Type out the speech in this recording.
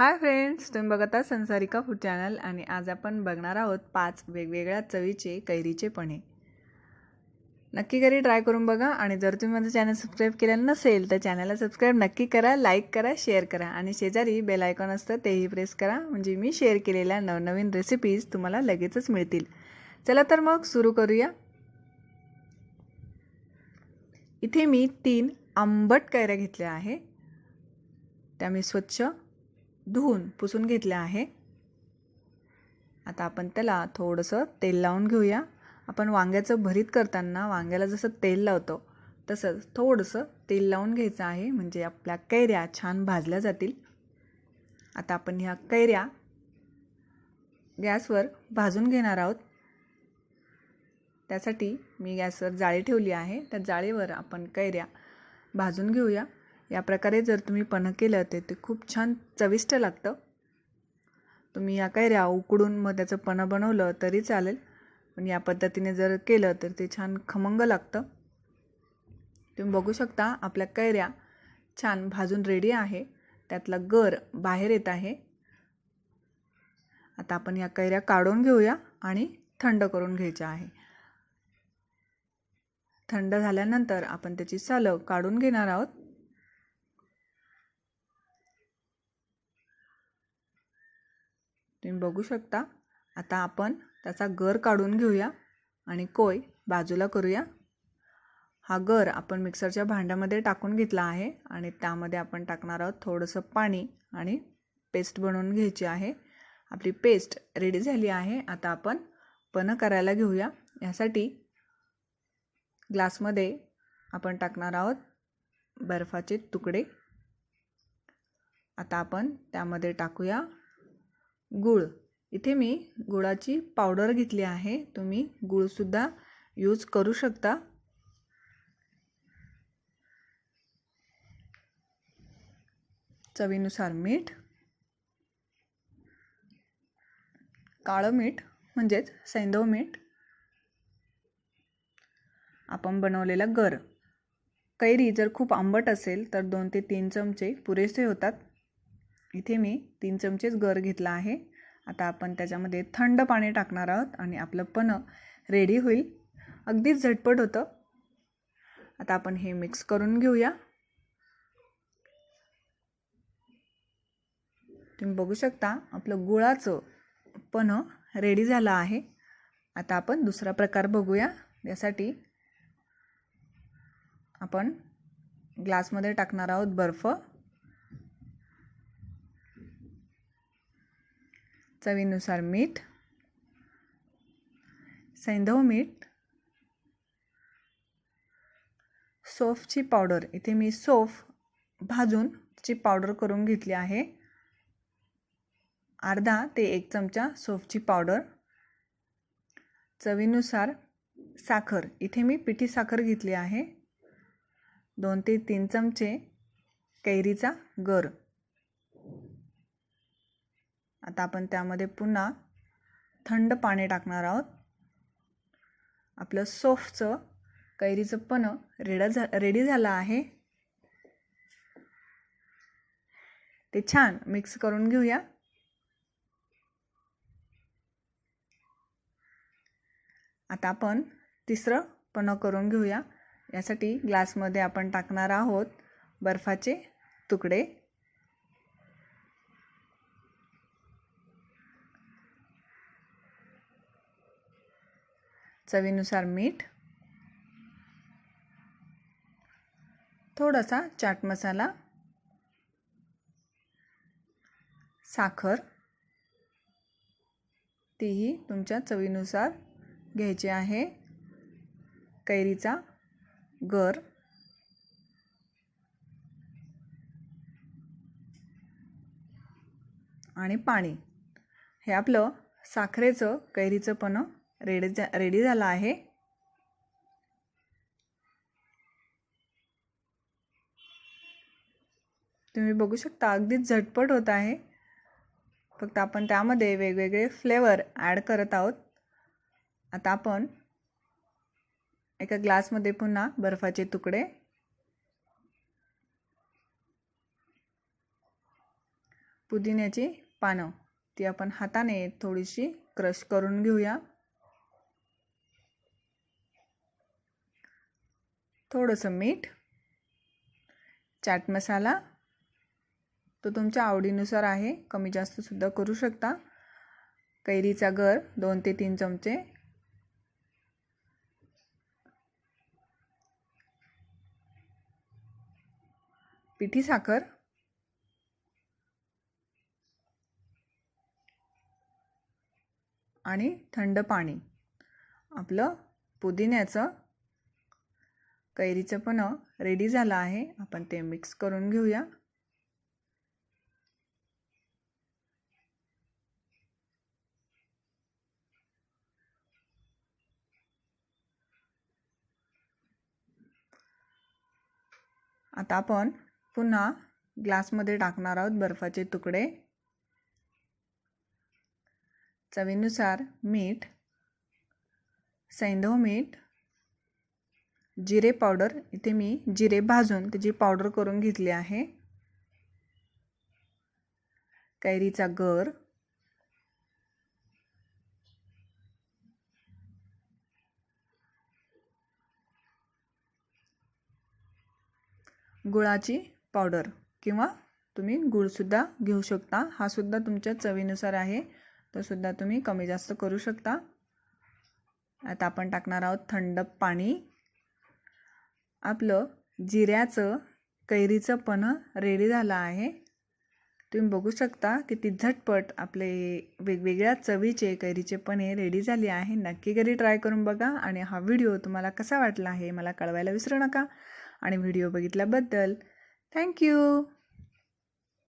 Hi friends तुम्ही बघत आहात संसारिका फूड चॅनल आणि आज आपण बघणार आहोत पाच वेगवेगळ्या चवीचे कैरीचे पणे. नक्की घरी ट्राय करून बघा आणि जर तुम्ही माझं चॅनल सबस्क्राईब केलेलं नसेल तर चॅनलला सबस्क्राईब नक्की करा लाईक करा शेअर करा आणि शेजारी बेल आयकॉन असतं तेही प्रेस करा. म्हणजे मी शेअर केलेल्या नवनवीन रेसिपीज तुम्हाला लगेचच मिळतील. चला तर मग सुरू करूया. इथे मी तीन आंबट कैऱ्या घेतल्या आहे. त्या मी स्वच्छ धुवून पुसून घेतलं आहे. आता आपण त्याला थोडंसं तेल लावून घेऊया. आपण वांग्याचं भरीत करताना वांग्याला जसं तेल लावतो तसंच थोडंसं तेल लावून घ्यायचं आहे म्हणजे आपल्या कैऱ्या छान भाजल्या जातील. आता आपण ह्या कैऱ्या गॅसवर भाजून घेणार आहोत. त्यासाठी मी गॅसवर जाळी ठेवली आहे. त्या जाळीवर आपण कैऱ्या भाजून घेऊया. या प्रकारे जर तुम्ही पन्ह केलं तर ते खूप छान चविष्ट लागतं. तुम्ही या कैऱ्या उकडून मग त्याचं पन्ह बनवलं तरी चालेल. पण या पद्धतीने जर केलं तर ते छान खमंग लागतं. तुम्ही बघू शकता आपल्या कैऱ्या छान भाजून रेडी आहे. त्यातला गर बाहेर येत आहे. आता आपण या कैऱ्या काढून घेऊया आणि थंड करून घ्यायच्या आहे. थंड झाल्यानंतर आपण त्याची सालं काढून घेणार आहोत. तुम्ही बघू शकता. आता आपण त्याचा गर काढून घेऊया आणि कोय बाजूला करूया. हा गर आपण मिक्सरच्या भांड्यामध्ये टाकून घेतला आहे आणि त्यामध्ये आपण टाकणार आहोत थोडंसं पाणी आणि पेस्ट बनवून घ्यायची आहे. आपली पेस्ट रेडी झाली आहे. आता आपण पनं करायला घेऊया. यासाठी ग्लासमध्ये आपण टाकणार आहोत बर्फाचे तुकडे. आता आपण त्यामध्ये टाकूया. गूळ. इथे मी गुळाची पावडर घेतली आहे. तुम्ही गूळसुद्धा यूज करू शकता. चवीनुसार मीठ. काळं मीठ म्हणजेच सैंदव मीठ. आपण बनवलेला गर. कैरी जर खूप आंबट असेल तर दोन ते तीन चमचे पुरेसे होतात. इथे मी तीन चमचेच गर घेतला आहे. आता आपण त्याच्यामध्ये थंड पाणी टाकणार आहोत आणि आपलं पणं रेडी होईल. अगदीच झटपट होतं. आता आपण हे मिक्स करून घेऊया. तुम्ही बघू शकता आपलं गुळाचं पणं रेडी झालं आहे. आता आपण दुसरा प्रकार बघूया. यासाठी आपण ग्लासमध्ये टाकणार आहोत बर्फ. चवीनुसार मीठ सैंधव मीठ सोफची पावडर. इथे मी सोफ भाजून ची पावडर करून घेतली आहे. अर्धा ते एक चमचा सोफची पावडर. चवीनुसार साखर. इथे मी पिठी साखर घेतली आहे. दोन ते तीन चमचे कैरीचा गर. आता आपण त्यामध्ये पुन्हा थंड पाणी टाकणार आहोत. आपलं सोफचं कैरीचं पणं रेडा झा रेडी झालं आहे. ते छान मिक्स करून घेऊया. आता आपण तिसरं पणं करून घेऊया. यासाठी ग्लासमध्ये आपण टाकणार आहोत बर्फाचे तुकडे. चवीनुसार मीठ थोडासा चाट मसाला साखर तीही तुमच्या चवीनुसार घ्यायची आहे. कैरीचा गर आणि पाणी. हे आपलं साखरेचं कैरीचं पण रेडी जा रेडी झाला आहे. तुम्ही बघू शकता अगदीच झटपट होत आहे. फक्त आपण त्यामध्ये वेगवेगळे फ्लेवर ॲड करत आहोत. आता आपण एका ग्लासमध्ये पुन्हा बर्फाचे तुकडे. पुदिन्याची पानं ती आपण हाताने थोडीशी क्रश करून घेऊया. थोडंसं मीठ चाट मसाला तो तुमच्या आवडीनुसार आहे कमी जास्तसुद्धा करू शकता. कैरीचा गर दोन ते तीन चमचे. पिठी साखर. आणि थंड पाणी. आपलं पुदिन्याचं कैरीचं पण रेडी झालं आहे. आपण ते मिक्स करून घेऊया. आता आपण पुन्हा ग्लासमध्ये टाकणार आहोत बर्फाचे तुकडे. चवीनुसार मीठ सैंधव मीठ जिरे पावडर इथे मी जिरे भाजून त्याची पावडर करून घेतली आहे. कैरीचा गर. गुळाची पावडर किंवा तुम्ही गुळसुद्धा घेऊ शकता. हा सुद्धा तुमच्या चवीनुसार आहे. तो सुद्धा तुम्ही कमी जास्त करू शकता. आता आपण टाकणार आहोत थंड पाणी. आपलं जिऱ्याचं कैरीचं पण रेडी झालं आहे. तुम्ही बघू शकता किती झटपट आपले वेगवेगळ्या चवीचे कैरीचे पणे रेडी झाले आहे. नक्की घरी ट्राय करून बघा आणि हा व्हिडिओ तुम्हाला कसा वाटला आहे मला कळवायला विसरू नका. आणि व्हिडिओ बघितल्याबद्दल थँक्यू